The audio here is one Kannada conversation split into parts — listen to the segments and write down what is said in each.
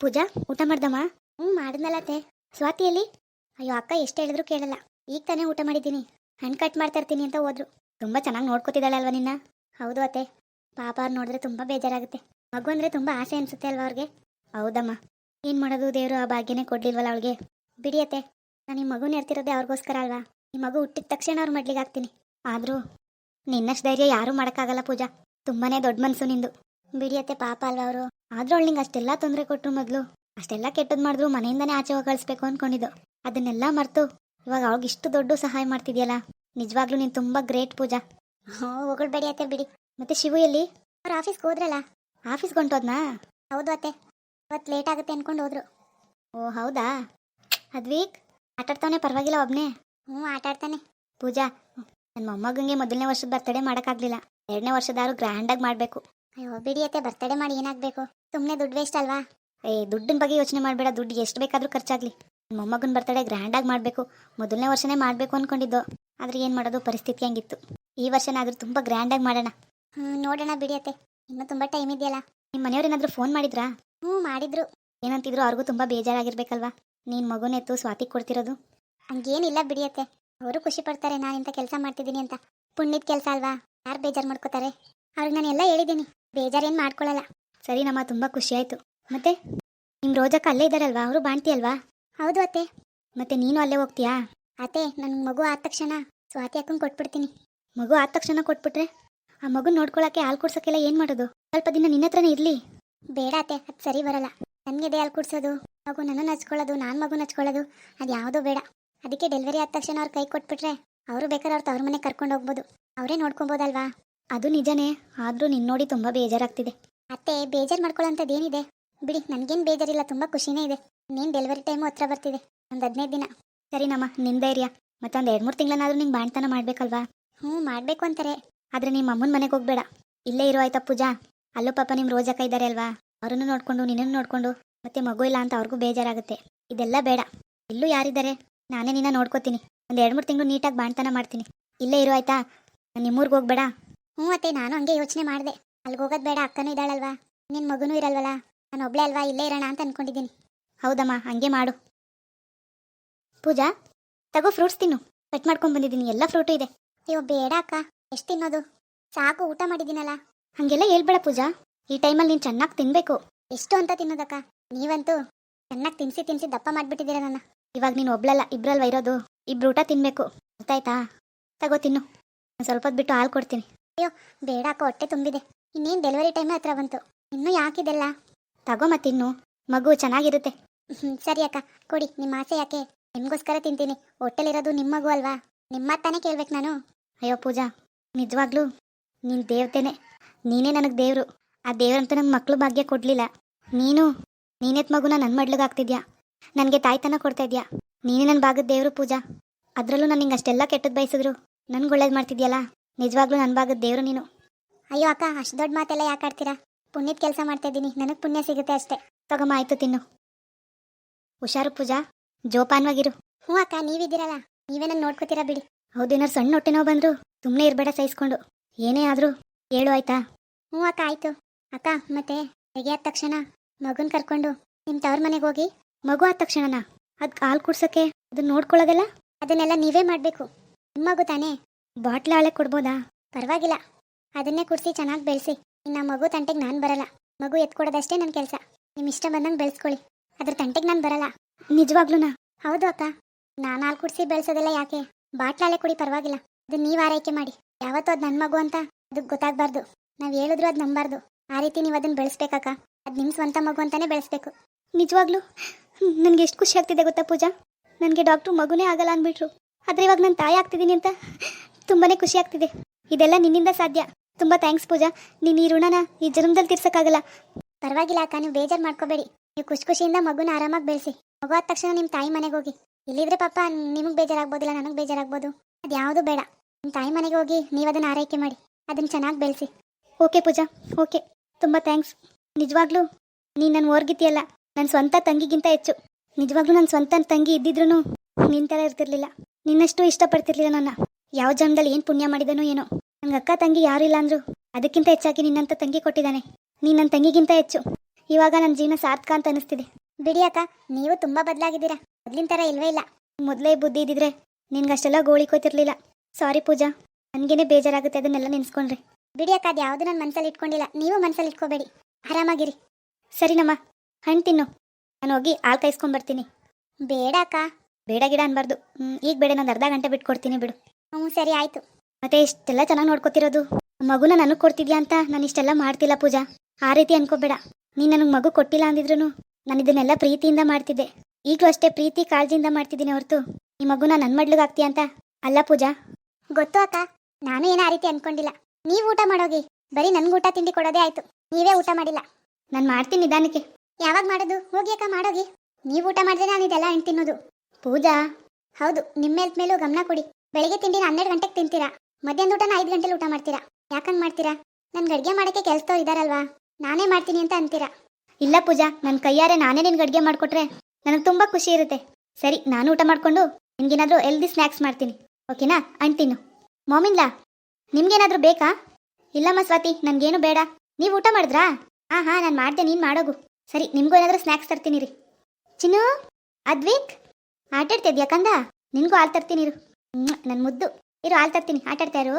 ಪೂಜಾ, ಊಟ ಮಾಡ್ದಮ್ಮ? ಹ್ಞೂ ಮಾಡಿದ್ನಲ್ಲತ್ತೆ ಸ್ವಾತಿಯಲ್ಲಿ ಅಯ್ಯೋ, ಅಕ್ಕ ಎಷ್ಟು ಹೇಳಿದ್ರು ಕೇಳಲ್ಲ. ಈಗ ತಾನೇ ಊಟ ಮಾಡಿದ್ದೀನಿ. ಹಣ್ಣು ಕಟ್ ಮಾಡ್ತಾ ಇರ್ತೀನಿ ಅಂತ ಹೋದ್ರು. ತುಂಬ ಚೆನ್ನಾಗಿ ನೋಡ್ಕೋತಿದ್ದಾಳೆ ಅಲ್ವಾ ನಿನ್ನ? ಹೌದು ಅತ್ತೆ. ಪಾಪ ಅವ್ರು ನೋಡಿದ್ರೆ ತುಂಬ ಬೇಜಾರಾಗುತ್ತೆ. ಮಗು ಅಂದರೆ ತುಂಬ ಆಸೆ ಅನಿಸುತ್ತೆ ಅಲ್ವಾ ಅವ್ರಿಗೆ? ಹೌದಮ್ಮ. ಏನು ಮಾಡೋದು ದೇವರು ಆ ಭಾಗ್ಯನೇ ಕೊಡ್ಲಿಲ್ವಲ್ಲ ಅವಳಿಗೆ ಬಿಡಿಯತ್ತೆ ನಾನು ಈ ಮಗುನ ಇರ್ತಿರೋದೇ ಅವ್ರಿಗೋಸ್ಕರ ಅಲ್ವಾ? ಈ ಮಗು ಹುಟ್ಟಿದ ತಕ್ಷಣ ಅವ್ರು ಮಡ್ಲಿಗೆ ಹಾಕ್ತೀನಿ. ಆದರೂ ನಿನ್ನಷ್ಟು ಧೈರ್ಯ ಯಾರೂ ಮಾಡೋಕ್ಕಾಗಲ್ಲ ಪೂಜಾ. ತುಂಬಾ ದೊಡ್ಡ ಮನಸ್ಸು ನಿಂದು. ಬಿಡಿಯತ್ತೆ ಪಾಪ ಅಲ್ವಾ ಅವರು? ಆದ್ರೂ ಅವಳು ನಿಂಗೆ ಅಷ್ಟೆಲ್ಲ ತೊಂದರೆ ಕೊಟ್ಟರು ಮೊದಲು. ಅಷ್ಟೆಲ್ಲ ಕೆಟ್ಟದ್ ಮಾಡಿದ್ರು ಮನೆಯಿಂದನೇ ಆಚೆ ಕಳಿಸ್ಬೇಕು ಅಂದ್ಕೊಂಡಿದ್ದು ಅದನ್ನೆಲ್ಲ ಮರ್ತು. ಇವಾಗ ಅವಳಿಗೆ ಇಷ್ಟು ದೊಡ್ಡ ಸಹಾಯ ಮಾಡ್ತಿದ್ಯಲ್ಲ? ನಿಜವಾಗ್ಲೂ ನೀನು ತುಂಬಾ ಗ್ರೇಟ್ ಪೂಜಾ. ಹ್ಞೂ ಹೊಗಳ್ಬೇಡಿ ಅತ್ತೆ, ಬಿಡಿ. ಮತ್ತೆ ಶಿವು ಎಲ್ಲಿ? ಅವ್ರ ಆಫೀಸ್ಗೆ ಹೋದ್ರಲ್ಲ? ಆಫೀಸ್ಗೆ ಹೊಂಟೋದ್ನಾ? ಹೌದು ಅತ್ತೆ. ಇವತ್ತು ಲೇಟ್ ಆಗುತ್ತೆ ಅನ್ಕೊಂಡು ಹೋದ್ರು. ಓ, ಹೌದಾ? ಅದ್ವೀಕ್ ಆಟಾಡ್ತಾನೆ ಪರವಾಗಿಲ್ಲ ಒಬ್ನೇ? ಹ್ಞೂ ಆಟಾಡ್ತಾನೆ ಪೂಜಾ ನನ್ನ ಮೊಮ್ಮಗಂಗೆ ಮೊದಲನೇ ವರ್ಷದ ಬರ್ತಡೇ ಮಾಡೋಕ್ಕಾಗಲಿಲ್ಲ. ಎರಡನೇ ವರ್ಷದಾರು ಗ್ರ್ಯಾಂಡಾಗಿ ಮಾಡಬೇಕು. ಅಯ್ಯೋ, ಬಿಡಿಯತ್ತೆ ಬರ್ತಡೇ ಮಾಡಿ ಏನಾಗಬೇಕು? ಸುಮ್ಮನೆ ದುಡ್ಡು ವೇಸ್ಟ್ ಅಲ್ವಾ? ಏ, ದುಡ್ಡಿನ ಬಗ್ಗೆ ಯೋಚನೆ ಮಾಡಬೇಡ, ದುಡ್ಡು ಎಷ್ಟು ಬೇಕಾದರೂ ಖರ್ಚಾಗಲಿ. ಮೊಮ್ಮಗನ ಬರ್ತಡೇ ಗ್ರ್ಯಾಂಡಾಗಿ ಮಾಡಬೇಕು, ಮೊದಲನೇ ವರ್ಷನೇ ಮಾಡಬೇಕು ಅಂದ್ಕೊಂಡಿದ್ದು ಆದರೆ ಏನು ಮಾಡೋದು, ಪರಿಸ್ಥಿತಿ ಹಂಗಿತ್ತು. ಈ ವರ್ಷನಾದರೂ ತುಂಬ ಗ್ರ್ಯಾಂಡಾಗಿ ಮಾಡೋಣ. ಹ್ಞೂ ನೋಡೋಣ ಬಿಡಿಯತ್ತೆ. ಇನ್ನೂ ತುಂಬ ಟೈಮ್ ಇದೆಯಲ್ಲ. ನಿಮ್ಮ ಮನೆಯವ್ರೇನಾದ್ರೂ ಫೋನ್ ಮಾಡಿದ್ರಾ? ಹ್ಞೂ, ಮಾಡಿದ್ರು. ಏನಂತಿದ್ರು ಅವ್ರಿಗೂ ತುಂಬ ಬೇಜಾರಾಗಿರ್ಬೇಕಲ್ವಾ? ನೀನು ಮಗುನೆತ್ತು ಸ್ವಾತಿ ಕೊಡ್ತಿರೋದು? ಹಂಗೇನಿಲ್ಲ ಬಿಡಿಯತ್ತೆ. ಅವರು ಖುಷಿ ಪಡ್ತಾರೆ, ನಾನು ಇಂಥ ಕೆಲಸ ಮಾಡ್ತಿದ್ದೀನಿ ಅಂತ. ಪುಣ್ಯದ ಕೆಲಸ ಅಲ್ವಾ? ಯಾರು ಬೇಜಾರು ಮಾಡ್ಕೋತಾರೆ? ಅವ್ರಿಗೆ ನಾನು ಎಲ್ಲ ಹೇಳಿದ್ದೀನಿ. ಬೇಜಾರೇನು ಮಾಡ್ಕೊಳ್ಳಲ್ಲ ಸರಿ ನಮ್ಮ, ತುಂಬ ಖುಷಿ ಆಯಿತು. ಮತ್ತೆ? ನಿಮ್ಮ ರೋಜಕ್ಕ ಅಲ್ಲೇ ಇದ್ದಾರಲ್ವಾ ಅವರು ಬಾಣ್ತಿ ಅಲ್ವಾ? ಹೌದು ಅತ್ತೆ. ಮತ್ತೆ ನೀನು ಅಲ್ಲೇ ಹೋಗ್ತೀಯಾ? ಅತ್ತೆ ನನ್ನ ಮಗು ಆದ ತಕ್ಷಣ ಸ್ವಾತಿ ಹಾಕೊಂಡು ಕೊಟ್ಬಿಡ್ತೀನಿ. ಮಗು ಆದ ತಕ್ಷಣ ಕೊಟ್ಬಿಟ್ರೆ ಆ ಮಗು ನೋಡ್ಕೊಳಕ್ಕೆ ಹಾಲು ಕುಡ್ಸೋಕ್ಕೆಲ್ಲ ಏನು ಮಾಡೋದು? ಸ್ವಲ್ಪ ದಿನ ನಿನ್ನ ಹತ್ರನೇ ಇರಲಿ. ಬೇಡ ಅತ್ತೆ, ಅದು ಸರಿ ಬರಲ್ಲ. ನನಗೆ ಹಾಲು ಕುಡ್ಸೋದು. ಮಗು ನನ್ನ ಹಚ್ಕೊಳ್ಳೋದು, ನಾನು ಮಗು ಹಚ್ಕೊಳ್ಳೋದು, ಅದು ಯಾವುದೂ ಬೇಡ. ಅದಕ್ಕೆ ಡೆಲಿವರಿ ಆದ ತಕ್ಷಣ ಅವ್ರ ಕೈ ಕೊಟ್ಬಿಟ್ರೆ ಅವರು ಬೇಕಾದ್ರೆ ಅವ್ರು ತವ್ರ ಮನೆ ಕರ್ಕೊಂಡು ಹೋಗ್ಬೋದು. ಅವರೇ ನೋಡ್ಕೊಬೋದಲ್ವಾ? ಅದು ನಿಜನೇ. ಆದ್ರೂ ನಿನ್ನ ನೋಡಿ ತುಂಬಾ ಬೇಜಾರಾಗ್ತಿದೆ. ಅತ್ತೆ, ಬೇಜಾರು ಮಾಡ್ಕೊಳ್ಳೋಂಥದ್ದೇನಿದೆ ಬಿಡಿ, ನನಗೇನು ಬೇಜಾರಿಲ್ಲ, ತುಂಬಾ ಖುಷಿನೇ ಇದೆ. ನೀನು ಡೆಲಿವರಿ ಟೈಮು ಹತ್ರ ಬರ್ತಿದೆ. ಒಂದು ಹದಿನೈದು ದಿನ. ಸರಿನಮ್ಮ ನಿನ್ ಧೈರ್ಯ ಮತ್ತೊಂದು ಎರಡು ಮೂರು ತಿಂಗಳನ್ನಾದ್ರೂ ನಿಂಗೆ ಬಾಣ್ತನ ಮಾಡ್ಬೇಕಲ್ವಾ? ಹ್ಞೂ, ಮಾಡಬೇಕು ಅಂತಾರೆ. ಆದ್ರೆ ನಿಮ್ಮ ಅಮ್ಮನ ಮನೆಗೆ ಹೋಗ್ಬೇಡ. ಇಲ್ಲೇ ಇರೋ ಆಯ್ತಾ ಪೂಜಾ? ಅಲ್ಲೂ ಪಾಪ ನಿಮ್ಮ ರೋಜಕ್ಕ ಇದ್ದಾರೆ ಅಲ್ವಾ? ಅವರನ್ನು ನೋಡ್ಕೊಂಡು, ನಿನ್ನನ್ನು ನೋಡ್ಕೊಂಡು. ಮತ್ತೆ ಮಗು ಇಲ್ಲ ಅಂತ ಅವ್ರಿಗೂ ಬೇಜಾರಾಗುತ್ತೆ. ಇದೆಲ್ಲ ಬೇಡ. ಇಲ್ಲೂ ಯಾರಿದ್ದಾರೆ ನಾನೇ ನಿನ್ನ ನೋಡ್ಕೋತೀನಿ. ಒಂದು ಎರಡು ಮೂರು ತಿಂಗಳು ನೀಟಾಗಿ ಬಾಣ್ತನ ಮಾಡ್ತೀನಿ. ಇಲ್ಲೇ ಇರೋ ಆಯ್ತಾ? ನಿಮ್ಮೂರ್ಗೆ ಹೋಗ್ಬೇಡ. ಹ್ಞೂ ಅತ್ತೆ, ನಾನು ಹಂಗೆ ಯೋಚನೆ ಮಾಡಿದೆ. ಅಲ್ಲಿಗೆ ಹೋಗೋದು ಬೇಡ, ಅಕ್ಕನೂ ಇದ್ದಾಳಲ್ವಾ? ನಿನ್ನ ಮಗನೂ ಇರಲ್ವಲ್ಲ? ನಾನು ಒಬ್ಳೆ ಅಲ್ವಾ? ಇಲ್ಲೇ ಇರೋಣ ಅಂತ ಅನ್ಕೊಂಡಿದ್ದೀನಿ. ಹೌದಮ್ಮ, ಹಂಗೆ ಮಾಡು. ಪೂಜಾ, ತಗೋ ಫ್ರೂಟ್ಸ್ ತಿನ್ನು. ಕಟ್ ಮಾಡ್ಕೊಂಡು ಬಂದಿದ್ದೀನಿ, ಎಲ್ಲ ಫ್ರೂಟು ಇದೆ. ಅಯ್ಯೋ, ಬೇಡ ಅಕ್ಕ, ಎಷ್ಟು ತಿನ್ನೋದು? ಸಾಕು, ಊಟ ಮಾಡಿದ್ದೀನಲ್ಲ. ಹಂಗೆಲ್ಲ ಹೇಳ್ಬೇಡ ಪೂಜಾ. ಈ ಟೈಮಲ್ಲಿ ನೀನು ಚೆನ್ನಾಗಿ ತಿನ್ಬೇಕು. ಎಷ್ಟು ಅಂತ ತಿನ್ನೋದಕ್ಕ? ನೀವಂತೂ ಚೆನ್ನಾಗಿ ತಿನ್ಸಿ ತಿನ್ಸಿ ದಪ್ಪ ಮಾಡ್ಬಿಟ್ಟಿದ್ದೀರ ನನ್ನ. ಇವಾಗ ನೀನು ಒಬ್ಳಲ್ಲ, ಇಬ್ರಲ್ವ ಇರೋದು? ಇಬ್ರು ಊಟ ತಿನ್ಬೇಕು. ಗೊತ್ತಾಯ್ತಾ ತಗೋ ತಿನ್ನು. ಸ್ವಲ್ಪ ಬಿಟ್ಟು ಹಾಲು ಕೊಡ್ತೀನಿ. ಅಯ್ಯೋ, ಬೇಡ ಅಕ್ಕ, ಹೊಟ್ಟೆ ತುಂಬಿದೆ. ಇನ್ನೇನು ಡೆಲಿವರಿ ಟೈಮ್ ಹತ್ರ ಬಂತು. ಇನ್ನೂ ಯಾಕಿದೆಲ್ಲ? ತಗೋ ಮತ್ತಿನ್ನು ಮಗು ಚೆನ್ನಾಗಿರುತ್ತೆ. ಸರಿ ಅಕ್ಕ, ಕೊಡಿ. ನಿಮ್ಮ ಆಸೆ ಯಾಕೆ? ನಿಮ್ಗೋಸ್ಕರ ತಿಂತೀನಿ. ಹೊಟ್ಟೆಲಿರೋದು ನಿಮ್ಮ ಮಗು ಅಲ್ವಾ? ನಿಮ್ಮ ತಾನೇ ಕೇಳ್ಬೇಕು ನಾನು. ಅಯ್ಯೋ, ಪೂಜಾ, ನಿಜವಾಗ್ಲೂ ನಿನ್ ದೇವತೆನೆ. ನೀನೇ ನನಗೆ ದೇವರು. ಆ ದೇವ್ರಂತೂ ನಂಗೆ ಮಕ್ಳು ಭಾಗ್ಯ ಕೊಡಲಿಲ್ಲ. ನೀನು, ನೀನೆತ್ ಮಗುನ ನನ್ನ ಮಡ್ಲಿಗಾಗ್ತಿದ್ಯಾ ನನಗೆ ತಾಯ್ತನ ಕೊಡ್ತಾ ಇದ್ಯಾ? ನೀನೇ ನನ್ನ ಭಾಗದ ದೇವರು ಪೂಜಾ. ಅದರಲ್ಲೂ ನಾನು ಅಷ್ಟೆಲ್ಲ ಕೆಟ್ಟದ್ದು ಬಯಸಿದ್ರು. ನನ್ಗೆ ಒಳ್ಳೇದು ಮಾಡ್ತಿದ್ಯಲ್ಲ? ನಿಜವಾಗ್ಲೂ ನನ್ನ ಭಾಗದ ದೇವರು ನೀನು. ಅಯ್ಯೋ ಅಕ್ಕ, ಅಷ್ಟು ದೊಡ್ಡ ಮಾತೆಲ್ಲ ಯಾಕೆ ಆಡ್ತೀರಾ? ಪುಣ್ಯದ ಕೆಲಸ ಮಾಡ್ತಾ ಇದ್ದೀನಿ. ನನಗೆ ಪುಣ್ಯ ಸಿಗುತ್ತೆ ಅಷ್ಟೇ. ತಗೊಮ್ಮ ಆಯ್ತು ತಿನ್ನು. ಹುಷಾರು ಪೂಜಾ. ಜೋಪಾನವಾಗಿರು. ಹ್ಞೂ ಅಕ್ಕ, ನೀವಿದ್ದೀರಲ್ಲ? ನೀವೇ ನನ್ನ ನೋಡ್ಕೋತೀರಾ ಬಿಡಿ. ಹೌದೇನಾರು ಸಣ್ಣ ಹೊಟ್ಟೆ ನೋವು ಬಂದ್ರು ಸುಮ್ಮನೆ ಇರಬೇಡ ಸಹಿಸ್ಕೊಂಡು. ಏನೇ ಆದರೂ ಹೇಳು, ಆಯ್ತಾ? ಹ್ಞೂ ಅಕ್ಕ, ಆಯ್ತು. ಅಕ್ಕ, ಮತ್ತೆ ತೆಗೆಯಾದ ತಕ್ಷಣ ಮಗುನ ಕರ್ಕೊಂಡು ನಿಮ್ಮ ತವ್ರ ಮನೆಗೆ ಹೋಗಿ ಮಗು ಆದ ತಕ್ಷಣನ? ಅದ್ ಹಾಲು ಕುಡ್ಸಕ್ಕೆ? ಅದನ್ನ ನೋಡ್ಕೊಳ್ಳೋದಲ್ಲ? ಅದನ್ನೆಲ್ಲ ನೀವೇ ಮಾಡಬೇಕು. ನಿಮ್ಮ ಮಗು ತಾನೇ? ಬಾಟ್ಲ ಹಾಳೆ ಕೊಡ್ಬೋದಾ? ಪರವಾಗಿಲ್ಲ. ಅದನ್ನೇ ಕುಡಿಸಿ ಚೆನ್ನಾಗಿ ಬೆಳೆಸಿ. ಇನ್ನು ಮಗು ತಂಟೆಗೆ ನಾನು ಬರಲ್ಲ. ಮಗು ಎತ್ಕೊಡೋದಷ್ಟೇ ನನ್ನ ಕೆಲಸ. ನಿಮ್ಮ ಇಷ್ಟ ಬಂದಂಗೆ ಬೆಳೆಸ್ಕೊಳ್ಳಿ. ಅದ್ರ ತಂಟೆಗೆ ನಾನು ಬರಲ್ಲ. ನಿಜವಾಗ್ಲೂನಾ? ಹೌದು ಅಕ್ಕ. ನಾನು ಹಾಲು ಕುಡಿಸಿ ಬೆಳೆಸೋದಿಲ್ಲ ಯಾಕೆ? ಬಾಟ್ಲಾಳೆ ಕುಡಿ ಪರವಾಗಿಲ್ಲ. ಅದು ನೀವು ಆರೈಕೆ ಮಾಡಿ. ಯಾವತ್ತೂ ಅದು ನನ್ನ ಮಗು ಅಂತ ಅದಕ್ಕೆ ಗೊತ್ತಾಗಬಾರ್ದು. ನಾವು ಹೇಳಿದ್ರು ಅದು ನಂಬಾರ್ದು. ಆ ರೀತಿ ನೀವು ಅದನ್ನು ಬೆಳೆಸ್ಬೇಕಕ್ಕ ಅದು ನಿಮ್ಮ ಸ್ವಂತ ಮಗು ಅಂತಾನೆ ಬೆಳೆಸ್ಬೇಕು. ನಿಜವಾಗ್ಲೂ? ನನಗೆ ಎಷ್ಟು ಖುಷಿ ಆಗ್ತಿದೆ ಗೊತ್ತಾ ಪೂಜಾ? ನನಗೆ ಡಾಕ್ಟ್ರು ಮಗುನೇ ಆಗಲ್ಲ ಅಂದ್ಬಿಟ್ರು. ಆದರೆ ಇವಾಗ ನಾನು ತಾಯಿ ಆಗ್ತಿದ್ದೀನಿ ಅಂತ. ತುಂಬಾನೇ ಖುಷಿ ಆಗ್ತಿದೆ. ಇದೆಲ್ಲ ನಿನ್ನಿಂದ ಸಾಧ್ಯ. ತುಂಬಾ ಥ್ಯಾಂಕ್ಸ್ ಪೂಜಾ. ನೀನು ಈ ಋಣನ ಈ ಜನ್ಮದಲ್ಲಿ ತೀರ್ಸಕ್ಕಾಗಲ್ಲ. ಪರವಾಗಿಲ್ಲ ಅಕ್ಕ, ನೀವು ಬೇಜಾರು ಮಾಡ್ಕೋಬೇಡಿ. ನೀವು ಖುಷಿ ಖುಷಿಯಿಂದ ಮಗುನ ಆರಾಮಾಗಿ ಬೆಳೆಸಿ. ಮಗು ಆದ ತಕ್ಷಣ ನಿಮ್ಮ ತಾಯಿ ಮನೆಗೆ ಹೋಗಿ. ಇಲ್ಲಿದ್ರೆ ಪಾಪ ನಿಮಗೆ ಬೇಜಾರಾಗ್ಬೋದಿಲ್ಲ, ನನಗೆ ಬೇಜಾರಾಗ್ಬೋದು. ಅದು ಯಾವುದು ಬೇಡ. ನಿಮ್ಮ ತಾಯಿ ಮನೆಗೆ ಹೋಗಿ ನೀವು ಅದನ್ನು ಆರೈಕೆ ಮಾಡಿ. ಅದನ್ನು ಚೆನ್ನಾಗಿ ಬೆಳೆಸಿ. ಓಕೆ ಪೂಜಾ. ಓಕೆ. ತುಂಬ ಥ್ಯಾಂಕ್ಸ್ ನಿಜವಾಗ್ಲೂ ನೀನು ನನ್ನ ಓರ್ಗಿತಿಯಲ್ಲ. ನನ್ನ ಸ್ವಂತ ತಂಗಿಗಿಂತ ಹೆಚ್ಚು. ನಿಜವಾಗ್ಲೂ ನನ್ನ ಸ್ವಂತ ತಂಗಿ ಇದ್ದಿದ್ರು ನಿನ್ನ ಥರ ಇರ್ತಿರ್ಲಿಲ್ಲ. ನಿನ್ನಷ್ಟು ಇಷ್ಟಪಡ್ತಿರ್ಲಿಲ್ಲ ನನ್ನ. ಯಾವ ಜನ್ಮದಲ್ಲಿ ಏನು ಪುಣ್ಯ ಮಾಡಿದನೋ ಏನೋ. ನಂಗೆ ಅಕ್ಕ ತಂಗಿ ಯಾರು ಇಲ್ಲ ಅಂದ್ರು. ಅದಕ್ಕಿಂತ ಹೆಚ್ಚಾಗಿ ನಿನ್ನಂತ ತಂಗಿ ಕೊಟ್ಟಿದ್ದಾನೆ. ನೀನು ನನ್ನ ತಂಗಿಗಿಂತ ಹೆಚ್ಚು. ಇವಾಗ ನನ್ನ ಜೀವನ ಸಾರ್ಥಕ ಅಂತ ಅನಿಸ್ತಿದೆ ಬಿಡಿ ಅಕ್ಕ, ನೀವು ತುಂಬಾ ಬದಲಾಗಿದ್ದೀರಾ. ಮೊದ್ಲಿನ ಥರ ಇಲ್ವೇ ಇಲ್ಲ. ಮೊದಲೇ ಬುದ್ಧಿ ಇದ್ದಿದ್ರೆ ನಿನ್ಗಷ್ಟೆಲ್ಲ ಗೋಳಿಕೋತಿರ್ಲಿಲ್ಲ ಸಾರಿ ಪೂಜಾ. ನನಗೇನೆ ಬೇಜಾರಾಗುತ್ತೆ ಅದನ್ನೆಲ್ಲ ನೆನ್ಸ್ಕೊಂಡ್ರಿ. ಬಿಡಿ ಅಕ್ಕ, ಅದು ಯಾವುದು ನನ್ನ ಮನಸ್ಸಲ್ಲಿ ಇಟ್ಕೊಂಡಿಲ್ಲ. ನೀವು ಮನಸ್ಸಲ್ಲಿ ಇಟ್ಕೋಬೇಡಿ. ಆರಾಮಾಗಿರಿ. ಸರಿನಮ್ಮ ಹಣ್ಣು ತಿನ್ನು. ನಾನು ಹೋಗಿ ಹಾಲು ಕಾಯಿಸ್ಕೊಂಬರ್ತೀನಿ ಬೇಡ ಅಕ್ಕ. ಬೇಡ ಗಿಡ ಅನ್ಬಾರ್ದು. ಈಗ ಬೇಡ, ನಾನು ಅರ್ಧ ಗಂಟೆ ಬಿಟ್ಕೊಡ್ತೀನಿ ಬಿಡು. ಹ್ಞೂ, ಸರಿ ಆಯಿತು. ಮತ್ತೆ ಇಷ್ಟೆಲ್ಲ ಚೆನ್ನಾಗಿ ನೋಡ್ಕೋತಿರೋದು? ಮಗುನ ನನಗೆ ಕೊಡ್ತಿದ್ಯಾ ಅಂತ ನಾನು ಇಷ್ಟೆಲ್ಲ ಮಾಡ್ತಿಲ್ಲ ಪೂಜಾ. ಆ ರೀತಿ ಅನ್ಕೋಬೇಡ. ನೀನು ನನಗೆ ಮಗು ಕೊಟ್ಟಿಲ್ಲ ಅಂದಿದ್ರು ನಾನು ಇದನ್ನೆಲ್ಲ ಪ್ರೀತಿಯಿಂದ ಮಾಡ್ತಿದ್ದೆ. ಈಗಲೂ ಅಷ್ಟೇ ಪ್ರೀತಿ ಕಾಳಜಿಯಿಂದ ಮಾಡ್ತಿದ್ದೀನಿ ಹೊರತು. ಈ ಮಗುನ ನನ್ನ ಮಡ್ಲಿಗಾಗ್ತೀಯ ಅಂತ? ಅಲ್ಲ ಪೂಜಾ. ಗೊತ್ತು ಅಕ್ಕ, ನಾನು ಏನೋ ಆ ರೀತಿ ಅನ್ಕೊಂಡಿಲ್ಲ. ನೀವು ಊಟ ಮಾಡೋಗಿ. ಬರೀ ನನ್ಗೆ ಊಟ ತಿಂಡಿ ಕೊಡೋದೇ ಆಯ್ತು. ನೀವೇ ಊಟ ಮಾಡಿಲ್ಲ. ನಾನು ಮಾಡ್ತೀನಿ ನಿಧಾನಕ್ಕೆ. ಯಾವಾಗ ಮಾಡೋದು? ಹೋಗಿ ಅಕ್ಕ, ಮಾಡೋಗಿ. ನೀವು ಊಟ ಮಾಡಿದ್ರೆ ನಾನು ಇದೆಲ್ಲ ತಿನ್ನೋದು. ಪೂಜಾ. ಹೌದು ನಿಮ್ಮ ಹೆಲ್ತ್ ಮೇಲೂ ಗಮನ ಕೊಡಿ. ಬೆಳಿಗ್ಗೆ ತಿಂಡಿನ ಹನ್ನೆರಡು ಗಂಟೆಗೆ ತಿಂತೀರಾ? ಮಧ್ಯಾಹ್ನ ಊಟನ ಐದು ಗಂಟೆಲಿ ಊಟ ಮಾಡ್ತೀರಾ? ಯಾಕಂಗೆ ಮಾಡ್ತೀರಾ? ನನ್ಗೆ ಅಡುಗೆ ಮಾಡೋಕ್ಕೆ ಕೆಲಸದವ್ರು ಇದ್ದಾರಲ್ವಾ ನಾನೇ ಮಾಡ್ತೀನಿ ಅಂತ ಅಂತೀರಾ? ಇಲ್ಲ ಪೂಜಾ ನನ್ನ ಕೈಯಾರೆ ನಾನೇ ನಿನ್ಗೆ ಅಡುಗೆ ಮಾಡಿಕೊಟ್ರೆ ನನಗೆ ತುಂಬ ಖುಷಿ ಇರುತ್ತೆ. ಸರಿ, ನಾನು ಊಟ ಮಾಡಿಕೊಂಡು ನಿನ್ಗೇನಾದರೂ ಹೆಲ್ದಿ ಸ್ನ್ಯಾಕ್ಸ್ ಮಾಡ್ತೀನಿ. ಓಕೆನಾ? ತಿನ್ನು. ಮಾಮಿನ್ಲಾ, ನಿಮ್ಗೇನಾದರೂ ಬೇಕಾ? ಇಲ್ಲಮ್ಮ ಸ್ವಾತಿ, ನನಗೇನು ಬೇಡ. ನೀವು ಊಟ ಮಾಡಿದ್ರಾ? ಹಾಂ ಹಾಂ, ನಾನು ಮಾಡಿದೆ, ನೀನು ಮಾಡೋಗು. ಸರಿ, ನಿಮಗೂ ಏನಾದರೂ ಸ್ನ್ಯಾಕ್ಸ್ ತರ್ತೀನಿ ರೀ. ಚಿನ್ನು, ಅದ್ವಿಕ್, ಆಟಾಡ್ತಿದ್ಯಾ ಕಂದ? ನಿನಗೂ ಹಾಲು ತರ್ತೀನಿ ಇರು. ನನ್ನ ಮುದ್ದು. ಇರು ಹಾಲು ತರ್ತೀನಿ. ಆಟಾಡ್ತಾ ಇರು.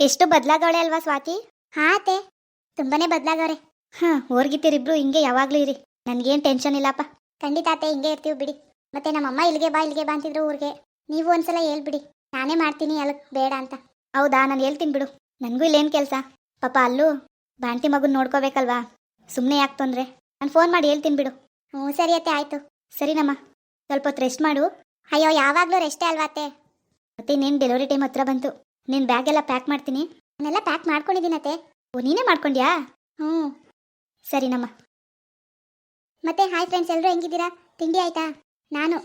ಎಷ್ಟು ಬದಲಾಗವಳೆ ಅಲ್ವಾ ಸ್ವಾತಿ? ಹಾ ಅತ್ತೆ. ತುಂಬಾನೇ ಬದಲಾಗವ್ರೆ. ಹಾ ಇಬ್ರು ಹಿಂಗೆ ಯಾವಾಗ್ಲೂ ಇರಿ. ನನ್ಗೇನು ಟೆನ್ಷನ್ ಇಲ್ಲಪ್ಪ. ಖಂಡಿತ ಅತ್ತೆ ಹಿಂಗೆ ಇರ್ತೀವಿ ಬಿಡಿ. ಮತ್ತೆ ನಮ್ಮಮ್ಮ ಇಲ್ಲಿಗೆ ಬಾ ಇಲ್ಲಿಗೆ ಬಾ ಅಂತಿದ್ರು ಊರಿಗೆ. ನೀವು ಒಂದ್ಸಲ ಹೇಳ್ಬಿಡಿ. ನಾನೇ ಮಾಡ್ತೀನಿ ಅಲ್ಲ ಬೇಡ ಅಂತ. ಹೌದಾ? ನಾನು ಹೇಳ್ತೀನಿ ಬಿಡು. ನನಗೂ ಇಲ್ಲೇನು ಕೆಲಸ. ಪಾಪ ಅಲ್ಲೂ ಬಾಣ್ತಿ ಮಗುನ ನೋಡ್ಕೋಬೇಕಲ್ವಾ? ಸುಮ್ಮನೆ ಯಾಕೆ ತೊಂದ್ರೆ? ನಾನು ಫೋನ್ ಮಾಡಿ ಹೇಳ್ತೀನಿ ಬಿಡು. ಹ್ಞೂ ಸರಿ ಅತ್ತೆ ಆಯ್ತು. ಸರಿನಮ್ಮ. ಸ್ವಲ್ಪ ಹೊತ್ತು ರೆಸ್ಟ್ ಮಾಡು. ಅಯ್ಯೋ ಯಾವಾಗಲೂ ರೆಸ್ಟೇ ಅಲ್ವಾ ಅತ್ತೆ? ಮತ್ತೆ ಇನ್ನೇನು ಡೆಲಿವರಿ ಟೈಮ್ ಹತ್ರ ಬಂತು. ನಿನ್ನ ಬ್ಯಾಗ್ ಎಲ್ಲ ಪ್ಯಾಕ್ ಮಾಡ್ತೀನಿ. ನಾನೆಲ್ಲ ಪ್ಯಾಕ್ ಮಾಡ್ಕೊಂಡಿದ್ದೀನತ್ತೆ ಓ, ನೀನೇ ಮಾಡ್ಕೊಂಡ್ಯಾ? ಹ್ಞೂ. ಸರಿನಮ್ಮ ಮತ್ತೆ ಹಾಯ್ ಫ್ರೆಂಡ್ಸ್ ಎಲ್ಲರೂ ಹೆಂಗಿದ್ದೀರಾ? ತಿಂಡಿ ಆಯ್ತಾ? ನಾನು.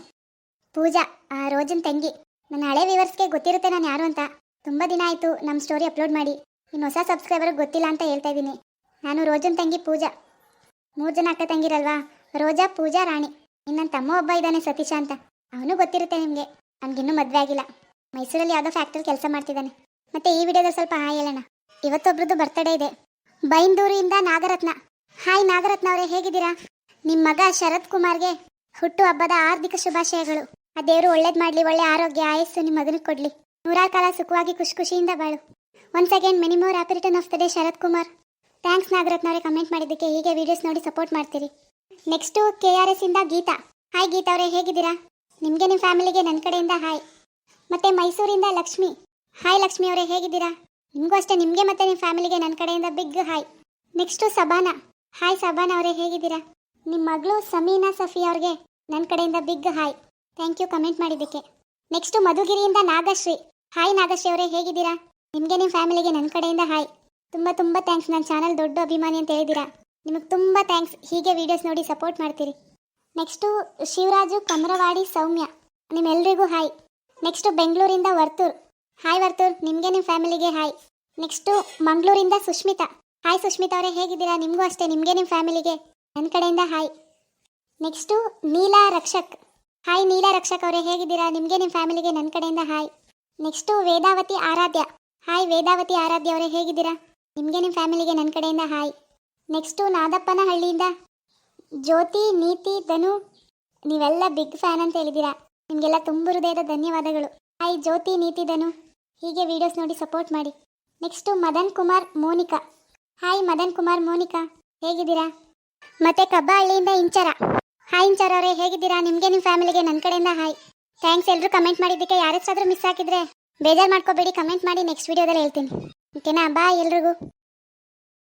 ಪೂಜಾ, ಆ, ರೋಜನ್ ತಂಗಿ. ನನ್ನ ಹಳೆ ವ್ಯೂವರ್ಸ್ಗೆ ಗೊತ್ತಿರುತ್ತೆ ನಾನು ಯಾರು ಅಂತ. ತುಂಬ ದಿನ ಆಯಿತು ನಮ್ಮ ಸ್ಟೋರಿ ಅಪ್ಲೋಡ್ ಮಾಡಿ. ಇನ್ನು ಹೊಸ ಸಬ್ಸ್ಕ್ರೈಬರ್ಗೆ ಗೊತ್ತಿಲ್ಲ ಅಂತ ಹೇಳ್ತಾ ಇದ್ದೀನಿ. ನಾನು ರೋಜನ್ ತಂಗಿ, ಪೂಜಾ. ಮೂರು ಜನ ಅಕ್ಕ ತಂಗಿರಲ್ವಾ? ರೋಜಾ, ಪೂಜಾ, ರಾಣಿ. ಇನ್ನು ನನ್ನ ತಮ್ಮ ಒಬ್ಬ ಇದ್ದಾನೆ ಸತೀಶ ಅಂತ. ಅವನು ಗೊತ್ತಿರುತ್ತೆ ನಿಮಗೆ. ನನಗಿನ್ನೂ ಮದುವೆ ಆಗಿಲ್ಲ. ಮೈಸೂರಲ್ಲಿ ಯಾವುದೋ ಫ್ಯಾಕ್ಟ್ರಿ ಕೆಲಸ ಮಾಡ್ತಿದ್ದಾನೆ. ಮತ್ತೆ ಈ ವಿಡಿಯೋದಲ್ಲಿ ಸ್ವಲ್ಪ ಹಾಯ್ ಹೇಳೋಣ. ಇವತ್ತೊಬ್ರದ್ದು ಬರ್ತಡೇ ಇದೆ. ಬೈಂದೂರಿಂದ ನಾಗರತ್ನ. ಹಾಯ್ ನಾಗರತ್ನ ಅವರೇ ಹೇಗಿದ್ದೀರಾ? ನಿಮ್ಮ ಮಗ ಶರತ್ ಕುಮಾರ್ಗೆ ಹುಟ್ಟು ಹಬ್ಬದ ಹಾರ್ದಿಕ ಶುಭಾಶಯಗಳು. ಆ ದೇವರು ಒಳ್ಳೇದು ಮಾಡಲಿ, ಒಳ್ಳೆ ಆರೋಗ್ಯ, ಆಯಸ್ಸು ನಿಮ್ಮ ಮಗನಿಗೆ ಕೊಡಲಿ. ನೂರಾರು ಕಾಲ ಸುಖವಾಗಿ ಖುಷಿ ಖುಷಿಯಿಂದ ಬಾಳು. Once again many more happy return of the day Sharath Kumar. Thanks Nagarathna ಅವರೇ ಕಮೆಂಟ್ ಮಾಡಿದ್ದಕ್ಕೆ ಹೀಗೆ ವಿಡಿಯೋಸ್ ನೋಡಿ ಸಪೋರ್ಟ್ ಮಾಡ್ತೀರಿ. ನೆಕ್ಸ್ಟು ಕೆ ಆರ್ ಎಸ್ ಇಂದ ಗೀತಾ. ಹಾಯ್ ಗೀತಾ ಅವರೇ, ಹೇಗಿದ್ದೀರಾ? ನಿಮಗೆ ನಿಮ್ಮ ಫ್ಯಾಮಿಲಿಗೆ ನನ್ನ ಕಡೆಯಿಂದ ಹಾಯ್. ಮತ್ತೆ ಮೈಸೂರಿಂದ ಲಕ್ಷ್ಮಿ. ಹಾಯ್ ಲಕ್ಷ್ಮಿ ಅವರೇ, ಹೇಗಿದ್ದೀರಾ? ನಿಮಗೂ ಅಷ್ಟೇ, ನಿಮಗೆ ಮತ್ತೆ ನಿಮ್ಮ ಫ್ಯಾಮಿಲಿಗೆ ನನ್ನ ಕಡೆಯಿಂದ big hi. Next Sabana. Hi Sabana ಅವರೇ, ಹೇಗಿದ್ದೀರಾ? ನಿಮ್ಮ ಮಗಳು ಸಮೀನಾ ಸಫಿ ಅವ್ರಿಗೆ ನನ್ನ ಕಡೆಯಿಂದ big hi. Thank you comment ಮಾಡಿದ್ದಕ್ಕೆ. ನೆಕ್ಸ್ಟು ಮಧುಗಿರಿಯಿಂದ ನಾಗಶ್ರೀ. ಹಾಯ್ ನಾಗಶ್ರೀ ಅವರೇ, ಹೇಗಿದ್ದೀರಾ? ನಿಮಗೆ ನಿಮ್ಮ ಫ್ಯಾಮಿಲಿಗೆ ನನ್ನ ಕಡೆಯಿಂದ ಹಾಯ್. ತುಂಬ ತುಂಬ ಥ್ಯಾಂಕ್ಸ್ ನನ್ನ ಚಾನಲ್ ದೊಡ್ಡ ಅಭಿಮಾನಿ ಅಂತ ಹೇಳಿದ್ದೀರಾ? ನಿಮಗೆ ತುಂಬ ಥ್ಯಾಂಕ್ಸ್ ಹೀಗೆ ವಿಡಿಯೋಸ್ ನೋಡಿ ಸಪೋರ್ಟ್ ಮಾಡ್ತೀರಿ. ನೆಕ್ಸ್ಟು ಶಿವರಾಜು, ಕಮರವಾಡಿ, ಸೌಮ್ಯ. ನಿಮ್ಮೆಲ್ರಿಗೂ ಹಾಯ್. ನೆಕ್ಸ್ಟು ಬೆಂಗಳೂರಿಂದ ವರ್ತೂರ್. ಹಾಯ್ ವರ್ತೂರ್, ನಿಮಗೆ ನಿಮ್ಮ ಫ್ಯಾಮಿಲಿಗೆ ಹಾಯ್ ನೆಕ್ಸ್ಟು ಮಂಗಳೂರಿಂದ ಸುಷ್ಮಿತಾ ಹಾಯ್ ಸುಷ್ಮಿತಾ ಅವರೇ, ಹೇಗಿದ್ದೀರಾ? ನಿಮಗೂ ಅಷ್ಟೇ, ನಿಮಗೆ ನಿಮ್ಮ ಫ್ಯಾಮಿಲಿಗೆ? ನನ್ನ ಕಡೆಯಿಂದ hi next Neela Rakshak. Hi Neela Rakshak ಅವರೇ, ಹೇಗಿದ್ದೀರಾ? ನಿಮಗೆ ನಿಮ್ಮ ಫ್ಯಾಮಿಲಿಗೆ ನನ್ನ ಕಡೆಯಿಂದ hi next Vedavathi Aradhya. Hi Vedavathi Aradhya ಅವರೇ, ಹೇಗಿದ್ದೀರಾ? ನಿಮಗೆ ನಿಮ್ಮ ಫ್ಯಾಮಿಲಿಗೆ ನನ್ನ ಕಡೆಯಿಂದ ಹಾಯ್ ನೆಕ್ಸ್ಟು ನಾದಪ್ಪನ ಹಳ್ಳಿಯಿಂದ ಜ್ಯೋತಿ, ನೀತಿ, ಧನು, ನೀವೆಲ್ಲ ಬಿಗ್ ಫ್ಯಾನ್ ಅಂತ ಹೇಳಿದ್ದೀರಾ. ನಿಮಗೆಲ್ಲ ತುಂಬ ಹೃದಯದ ಧನ್ಯವಾದಗಳು. ಹಾಯ್, ಜ್ಯೋತಿ ನೀತಿದನು ಹೀಗೆ ವಿಡಿಯೋಸ್ ನೋಡಿ ಸಪೋರ್ಟ್ ಮಾಡಿ. ನೆಕ್ಸ್ಟು ಮದನ್ ಕುಮಾರ್, ಮೋನಿಕಾ. ಹಾಯ್ ಮದನ್ ಕುಮಾರ್, ಮೋನಿಕಾ. ಹೇಗಿದ್ದೀರಾ? ಮತ್ತೆ ಕಬ್ಬಹಳ್ಳಿಯಿಂದ ಇಂಚರ. ಹಾಯ್ ಇಂಚರ ಅವರೇ, ಹೇಗಿದ್ದೀರಾ? ನಿಮಗೆ ನಿಮ್ಮ ಫ್ಯಾಮಿಲಿಗೆ ನನ್ನ ಕಡೆಯಿಂದ ಹಾಯ್ ಥ್ಯಾಂಕ್ಸ್ ಎಲ್ಲರೂ ಕಮೆಂಟ್ ಮಾಡಿದ್ದಕ್ಕೆ ಯಾರಾದ್ರೂ ಮಿಸ್ ಹಾಕಿದ್ರೆ ಬೇಜಾರು ಮಾಡ್ಕೋಬೇಡಿ ಕಮೆಂಟ್ ಮಾಡಿ ನೆಕ್ಸ್ಟ್ ವಿಡಿಯೋದಲ್ಲಿ ಹೇಳ್ತೀನಿ. ಓಕೆನಾ ಬಾಯ್ ಎಲ್ರಿಗೂ.